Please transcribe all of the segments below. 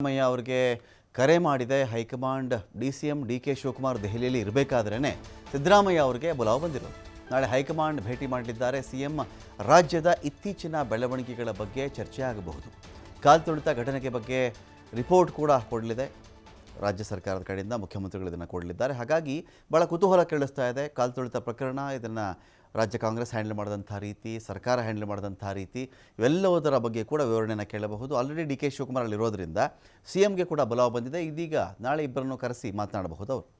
ಸಿದ್ದರಾಮಯ್ಯ ಅವರಿಗೆ ಕರೆ ಮಾಡಿದೆ high command D C M D K Shivakumar ದೆಹಲಿಯಲ್ಲಿ ಇರಬೇಕಾದ್ರೇ ಸಿದ್ದರಾಮಯ್ಯ ಅವರಿಗೆ ಬುಲಾವ್ ಬಂದಿರೋದು. ನಾಳೆ ಹೈಕಮಾಂಡ್ ಭೇಟಿ ಮಾಡಲಿದ್ದಾರೆ ಸಿ ಎಂ ರಾಜ್ಯದ ಇತ್ತೀಚಿನ ಬೆಳವಣಿಗೆಗಳ ಬಗ್ಗೆ ಚರ್ಚೆ ಆಗಬಹುದು ಕಾಲ್ತುಳಿತ ಘಟನೆಗೆ ಬಗ್ಗೆ ರಿಪೋರ್ಟ್ ಕೂಡ ಕೊಡಲಿದೆ. ರಾಜ್ಯ ಸರ್ಕಾರದ ಕಡೆಯಿಂದ ಮುಖ್ಯಮಂತ್ರಿಗಳು ಇದನ್ನು ಕೊಡಲಿದ್ದಾರೆ. ಹಾಗಾಗಿ ಭಾಳ ಕುತೂಹಲ ಕೇಳಿಸ್ತಾ ಇದೆ. ಕಾಲ್ತುಳಿತ ಪ್ರಕರಣ, ಇದನ್ನು ರಾಜ್ಯ ಕಾಂಗ್ರೆಸ್ ಹ್ಯಾಂಡಲ್ ಮಾಡಿದಂಥ ರೀತಿ, ಸರ್ಕಾರ ಹ್ಯಾಂಡಲ್ ಮಾಡಿದಂಥ ರೀತಿ ಇವೆಲ್ಲವುದರ ಬಗ್ಗೆ ಕೂಡ ವಿವರಣೆಯನ್ನು ಕೇಳಬಹುದು. ಆಲ್ರೆಡಿ ಡಿ ಕೆ ಶಿವಕುಮಾರ್ ಅಲ್ಲಿರೋದ್ರಿಂದ ಸಿ ಎಂಗೆ ಕೂಡ ಬಲಾವ್ ಬಂದಿದೆ. ಇದೀಗ ನಾಳೆ ಇಬ್ಬರನ್ನು ಕರೆಸಿ ಮಾತನಾಡಬಹುದು ಅವರು.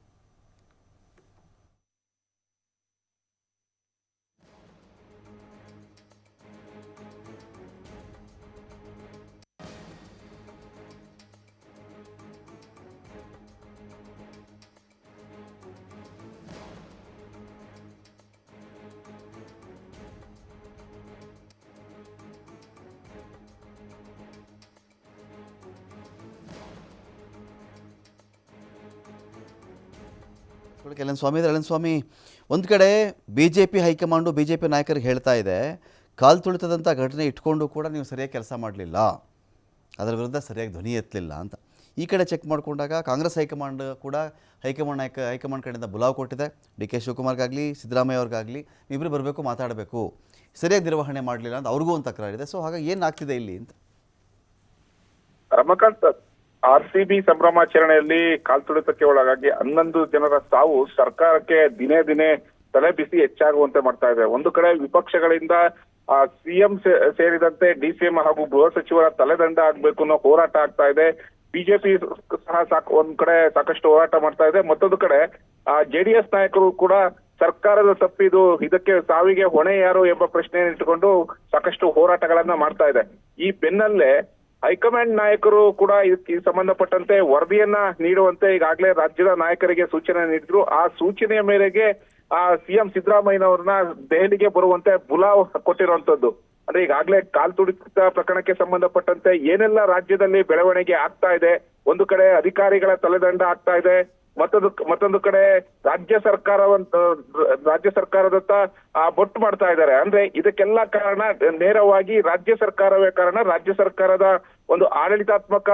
ಎಲ್ ಸ್ವಾಮಿ ಎಲ್ ಸ್ವಾಮಿ ಒಂದು ಕಡೆ B J P high command B J P ನಾಯಕರಿಗೆ ಹೇಳ್ತಾ ಇದೆ, ಕಾಲ್ ತುಳಿತದಂಥ ಘಟನೆ ಇಟ್ಕೊಂಡು ಕೂಡ ನೀವು ಸರಿಯಾಗಿ ಕೆಲಸ ಮಾಡಲಿಲ್ಲ. ಅದರ ವಿರುದ್ಧ ಸರಿಯಾಗಿ ಧ್ವನಿ ಎತ್ತಲಿಲ್ಲ ಅಂತ. ಈ ಕಡೆ ಚೆಕ್ ಮಾಡಿಕೊಂಡಾಗ ಕಾಂಗ್ರೆಸ್ ಹೈಕಮಾಂಡ್ ಕೂಡ ಹೈಕಮಾಂಡ್ ನಾಯಕ, ಹೈಕಮಾಂಡ್ ಕಡೆಯಿಂದ ಬುಲಾವ್ ಕೊಟ್ಟಿದೆ. ಡಿ ಕೆ ಶಿವಕುಮಾರ್ಗಾಗಲಿ ಸಿದ್ದರಾಮಯ್ಯ ಅವ್ರಿಗಾಗಲಿ ನೀವಿಬ್ಬರು ಬರಬೇಕು, ಮಾತಾಡಬೇಕು. ಸರಿಯಾಗಿ ನಿರ್ವಹಣೆ ಮಾಡಲಿಲ್ಲ ಅಂತ ಅವ್ರಿಗೂ ಒಂದು ತಕರಾರಿದೆ. ಸೊ ಹಾಗಾಗಿ ಏನಾಗ್ತಿದೆ ಇಲ್ಲಿ ಅಂತ? ರಮಕಾಂತ್ ಆರ್ ಸಿ ಬಿ ಸಂಭ್ರಮಾಚರಣೆಯಲ್ಲಿ ಕಾಲ್ತುಳಿತಕ್ಕೆ ಒಳಗಾಗಿ ಹನ್ನೊಂದು ಜನರ ಸಾವು ಸರ್ಕಾರಕ್ಕೆ ದಿನೇ ದಿನೇ ತಲೆ ಬಿಸಿ ಹೆಚ್ಚಾಗುವಂತೆ ಮಾಡ್ತಾ ಇದೆ. ಒಂದು ಕಡೆ ವಿಪಕ್ಷಗಳಿಂದ ಸಿಎಂ ಸೇರಿದಂತೆ ಡಿಸಿಎಂ ಹಾಗೂ ಗೃಹ ಸಚಿವರ ತಲೆದಂಡ ಆಗ್ಬೇಕು ಅನ್ನೋ ಹೋರಾಟ ಆಗ್ತಾ ಇದೆ. ಬಿಜೆಪಿ ಸಹ ಸಾಕು, ಒಂದ್ ಕಡೆ ಸಾಕಷ್ಟು ಹೋರಾಟ ಮಾಡ್ತಾ ಇದೆ. ಮತ್ತೊಂದು ಕಡೆ, ಆ ಜೆಡಿಎಸ್ ನಾಯಕರು ಕೂಡ ಸರ್ಕಾರದ ತಪ್ಪಿದು ಇದಕ್ಕೆ ಸಾವಿಗೆ ಹೊಣೆ ಯಾರು ಎಂಬ ಪ್ರಶ್ನೆಯನ್ನು ಇಟ್ಟುಕೊಂಡು ಸಾಕಷ್ಟು ಹೋರಾಟಗಳನ್ನ ಮಾಡ್ತಾ ಇದೆ. ಈ ಬೆನ್ನಲ್ಲೇ ಹೈಕಮಾಂಡ್ ನಾಯಕರು ಕೂಡ ಇದಕ್ಕೆ ಸಂಬಂಧಪಟ್ಟಂತೆ ವರದಿಯನ್ನ ನೀಡುವಂತೆ ಈಗಾಗಲೇ ರಾಜ್ಯದ ನಾಯಕರಿಗೆ ಸೂಚನೆ ನೀಡಿದ್ರು. ಆ ಸೂಚನೆಯ ಮೇರೆಗೆ ಆ ಸಿಎಂ ಸಿದ್ದರಾಮಯ್ಯನವರನ್ನ ದೆಹಲಿಗೆ ಬರುವಂತೆ ಬುಲಾವ್ ಕೊಟ್ಟಿರುವಂತದ್ದು. ಅಂದ್ರೆ ಈಗಾಗಲೇ ಕಾಲ್ ತುಡಿತ ಪ್ರಕರಣಕ್ಕೆ ಸಂಬಂಧಪಟ್ಟಂತೆ ಏನೆಲ್ಲ ರಾಜ್ಯದಲ್ಲಿ ಬೆಳವಣಿಗೆ ಆಗ್ತಾ ಇದೆ, ಒಂದು ಕಡೆ ಅಧಿಕಾರಿಗಳ ತಲೆದಂಡ ಆಗ್ತಾ ಇದೆ ಮತ್ತೊಂದು ಮತ್ತೊಂದು ಕಡೆ ರಾಜ್ಯ ಸರ್ಕಾರವಂತ ರಾಜ್ಯ ಸರ್ಕಾರದತ್ತ, ಆ, ಬೊಟ್ಟು ಮಾಡ್ತಾ ಇದ್ದಾರೆ. ಅಂದ್ರೆ ಇದಕ್ಕೆಲ್ಲ ಕಾರಣ ನೇರವಾಗಿ ರಾಜ್ಯ ಸರ್ಕಾರವೇ ಕಾರಣ. ರಾಜ್ಯ ಸರ್ಕಾರದ ಒಂದು ಆಡಳಿತಾತ್ಮಕ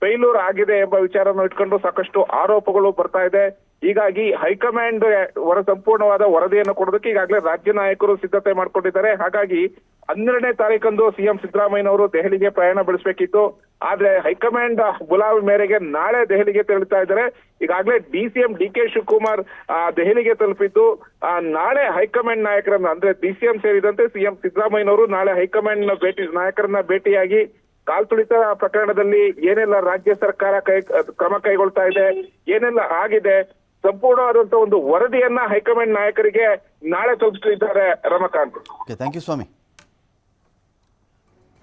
ಫೈಲೂರ್ ಆಗಿದೆ ಎಂಬ ವಿಚಾರವನ್ನು ಇಟ್ಕೊಂಡು ಸಾಕಷ್ಟು ಆರೋಪಗಳು ಬರ್ತಾ ಇದೆ. ಹೀಗಾಗಿ ಹೈಕಮಾಂಡ್ ಹೊರ ಸಂಪೂರ್ಣವಾದ ವರದಿಯನ್ನು ಕೊಡೋದಕ್ಕೆ ಈಗಾಗಲೇ ರಾಜ್ಯ ನಾಯಕರು ಸಿದ್ಧತೆ ಮಾಡಿಕೊಂಡಿದ್ದಾರೆ. ಹಾಗಾಗಿ ಹನ್ನೆರಡನೇ ತಾರೀಕಂದು ಸಿಎಂ ಸಿದ್ದರಾಮಯ್ಯನವರು ದೆಹಲಿಗೆ ಪ್ರಯಾಣ ಬೆಳೆಸಬೇಕಿತ್ತು. ಆದ್ರೆ ಹೈಕಮಾಂಡ್ ಬುಲಾವ್ ಮೇರೆಗೆ ನಾಳೆ ದೆಹಲಿಗೆ ತೆರಳುತ್ತಾ ಇದ್ದಾರೆ. ಈಗಾಗಲೇ D C M D K Shivakumar ದೆಹಲಿಗೆ ತಲುಪಿದ್ದು. ನಾಳೆ ಹೈಕಮಾಂಡ್ ನಾಯಕರನ್ನ, ಅಂದ್ರೆ ಡಿ ಸಿ ಎಂ ಸೇರಿದಂತೆ ಸಿಎಂ ಸಿದ್ದರಾಮಯ್ಯನವರು ನಾಳೆ ಹೈಕಮಾಂಡ್ ಭೇಟಿ, ನಾಯಕರನ್ನ ಭೇಟಿಯಾಗಿ ಕಾಲ್ತುಳಿತ ಪ್ರಕರಣದಲ್ಲಿ ಏನೆಲ್ಲ ರಾಜ್ಯ ಸರ್ಕಾರ ಕೈ ಕ್ರಮ ಕೈಗೊಳ್ತಾ ಇದೆ, ಏನೆಲ್ಲ ಆಗಿದೆ ಸಂಪೂರ್ಣವಾದಂತ ಒಂದು ವರದಿಯನ್ನ ಹೈಕಮಾಂಡ್ ನಾಯಕರಿಗೆ ನಾಳೆ ತಲುಪಿಸಲಿದ್ದಾರೆ ರಮಕಾಂತ್. ಥ್ಯಾಂಕ್ ಸ್ವಾಮಿ.